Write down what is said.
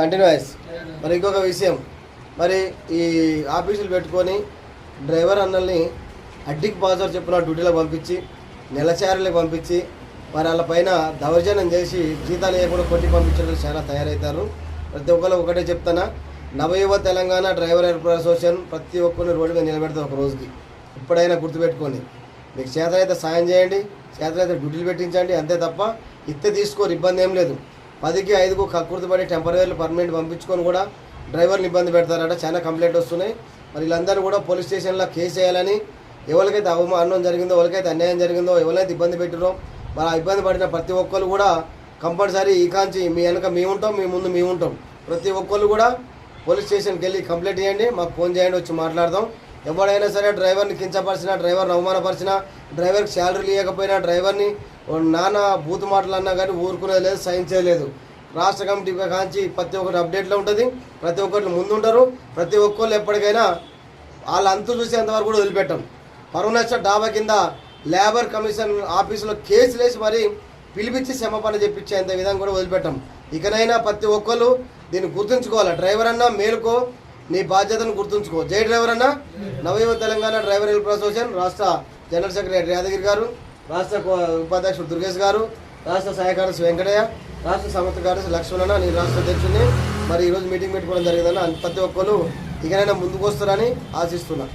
Continuous మరి ఇంకొక విషయం. మరి ఈ ఆఫీసులు పెట్టుకొని డ్రైవర్ అన్నల్ని అడ్డికి పాజర్ చెప్పిన డ్యూటీలో పంపించి నెలచారులకు పంపించి మరి వాళ్ళ పైన దౌర్జన్యం చేసి జీతాలు వేయకుండా కొట్టి పంపించడం చాలా తయారవుతారు ప్రతి ఒక్కరు ఒకటే చెప్తానా Navayuva Telangana driver helper association ప్రతి ఒక్కరిని రోడ్డు మీద నిలబెడతాం ఒక రోజుకి. ఇప్పుడైనా గుర్తుపెట్టుకోండి. మీకు చేతలైతే సాయం చేయండి చేతలైతే డ్యూటీలు పెట్టించండి అంతే తప్ప ఇత్తే తీసుకోరు ఇబ్బంది ఏం లేదు. పదికి ఐదుకు కక్కుర్తిపడి టెంపరీ పర్మనెంట్ పంపించుకొని కూడా డ్రైవర్ని ఇబ్బంది పెడతారట. చాలా కంప్లైంట్ వస్తున్నాయి. మరి వీళ్ళందరూ కూడా పోలీస్ స్టేషన్లో కేసు చేయాలని ఎవరికైతే అవమానం జరిగిందో ఎవరికైతే అన్యాయం జరిగిందో ఎవరైతే ఇబ్బంది పెట్టిరో మరి ఆ ఇబ్బంది పడిన ప్రతి ఒక్కరు కూడా కంపల్సరీ ఈ కాంచి మీ వెనక మేము ఉంటాం మీ ముందు మేము ఉంటాం. ప్రతి ఒక్కరు కూడా పోలీస్ స్టేషన్కి వెళ్ళి కంప్లైంట్ చేయండి మాకు ఫోన్ చేయండి వచ్చి మాట్లాడదాం. ఎవడైనా సరే డ్రైవర్ని కించపరిచినా డ్రైవర్ని అవమానపరిచినా డ్రైవర్కి శాలరీ ఇవ్వకపోయినా డ్రైవర్ని నాన్న నానా బూత్ మాటలు అన్నా కానీ ఊరుకునేది లేదు సహించేది రాష్ట్ర కమిటీ కాంచి ప్రతి ఒక్కటి అప్డేట్లో ఉంటుంది. ప్రతి ఒక్కరు ముందుంటారు ప్రతి ఒక్కళ్ళు ఎప్పటికైనా వాళ్ళ అంతు చూసేంతవరకు కూడా వదిలిపెట్టం పరువునష్ట డాబా కింద లేబర్ కమిషన్ ఆఫీసులో కేసులు వేసి మరి పిలిపించి క్షమాపణ చెప్పించేంత విధంగా కూడా వదిలిపెట్టాం. ఇకనైనా ప్రతి ఒక్కరు దీన్ని గుర్తుంచుకోవాలి. డ్రైవర్ అన్నా మేలుకో నీ బాధ్యతను గుర్తుంచుకో. జై డ్రైవర్ అన్న. నవయువ తెలంగాణ డ్రైవర్ హెల్ప్ అసోసియేషన్ రాష్ట్ర జనరల్ సెక్రటరీ యాదగిరి గారు రాష్ట్ర ఉపాధ్యక్షుడు దుర్గేష్ గారు రాష్ట్ర సహాయ కార్యదర్శి వెంకటయ్య రాష్ట్ర సమర్థ కార్యదర్శి లక్ష్మణ నీ రాష్ట్ర అధ్యక్షుడిని. మరి ఈరోజు మీటింగ్ పెట్టుకోవడం జరిగిందన్న ప్రతి ఒక్కరు ఇకనైనా ముందుకు వస్తారని ఆశిస్తున్నా.